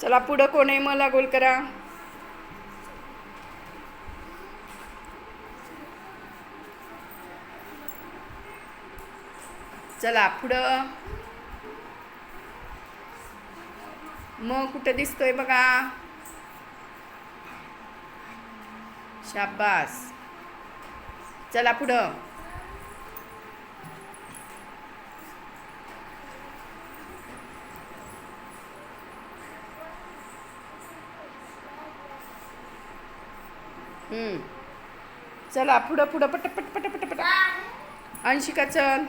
चला पुढं कोण आहे? मला गोल करा. चला पुढं. मग कुठं दिसतोय बघा. शाबास. चला पुढं. चला पुढं पुढं पट पट पट पट पट अंशिका चल.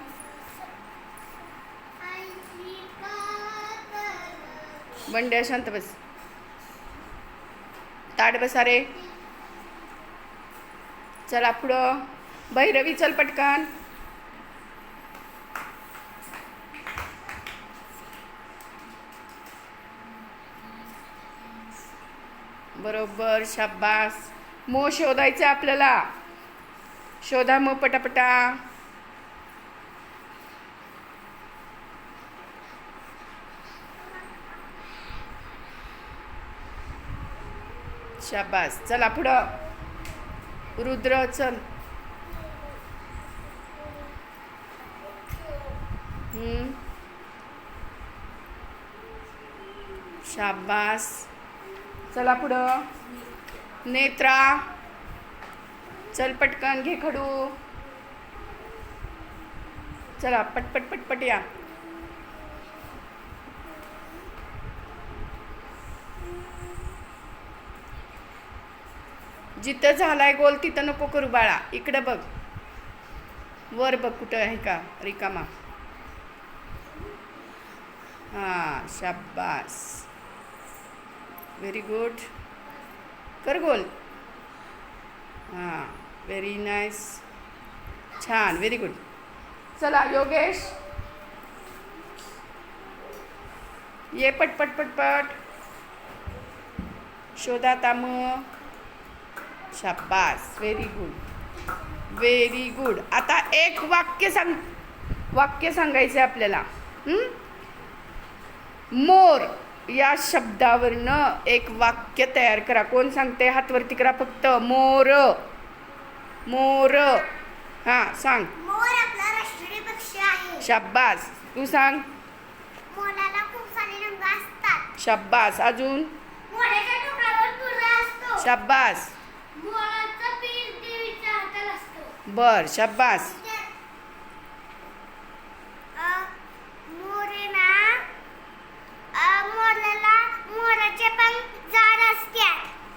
बंड्या शांत बस. ताट बसा रे चला पुढं. भैरवी चल पटकन. बरोबर शाबास. म शोधायचं आपल्याला. शोधा मग पटापटा. शाबास. चला पुढं. रुद्र चल. शाबास. चला पुढं. नेत्रा चल पटकन घे खडू. चला पटपट पटपट या. जिथं झालाय गोल तिथं नको करू बाळा. इकडं बघ. वर बघ कुठं आहे का रिकामा. हां शाबास. व्हेरी गुड कर गोल. हां व्हेरी नाईस छान व्हेरी गुड चला योगेश. ये पटपट पटपट शोधा ताम. शाबास व्हेरी गुड व्हेरी गुड आता एक वाक्य सांग वाक्य सांगायचं आहे आपल्याला मोर. या शब्दावरनं एक वाक्य तयार करा. कोण सांगते? हात वरती करा फक्त. मोर. मोर. हां सांग. मोर आपला राष्ट्रीय पक्षी आहे. शाब्बास. तू सांग. मोराला खूप सारे रंग असतात. शाब्बास. अजून? मोराच्या टोकावर तुरा असतो. शाब्बास. मोराचा पीठ देवीच्या हातात असतो. बर शाब्बास अ, मोरेना अ, मोराला मोराचे पंख जाड असतात बर मोराचा पीस रंगबिरंगी असतो हम्म. मोरा अ, मोराचं पीस अ, कृष्ण कृष्णाच्या मुकुटात घालतो शाब्बास मोर मोरेला काकाय डग झालं की पाऊस आला की तुटली नसतो मोर टीव्ही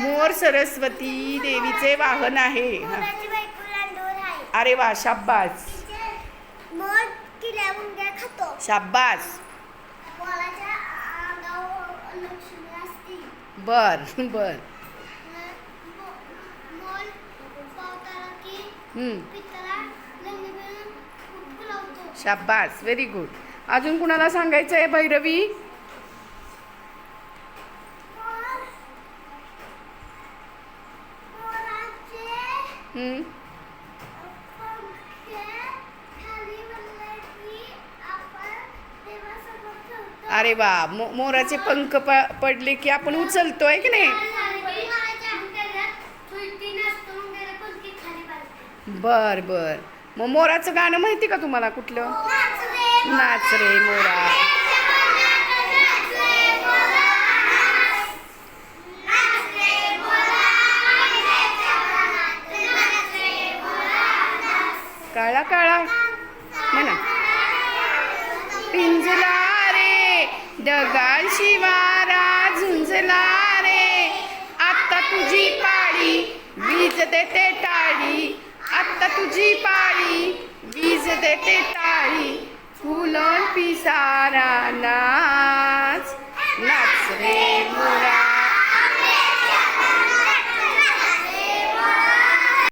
मोर सरस्वती देवीचे वाहन आहे. अरे वा शाब्बास. शाबास बर बर. शाबास व्हेरी गुड अजून कुणाला सांगायचं आहे भैरवी मोर मोराचे हम्म. पंख खाली बनले की आपण देवासमोर ठेवतो. अरे वा मो मोराचे पंख पडले की आपण उचलतोय की नाही. बर बर. मग मोराचं गाणं माहिती का तुम्हाला कुठलं? नाच रे नाच रे मोरा. काळा काळा. म्हणा. पिंजला रे दगाल शिवारा झुंजला रे आता तुझी पाळी वीज देते टाळी. आता तुझी पाळी वीज देते टाळी. फुलं पिसा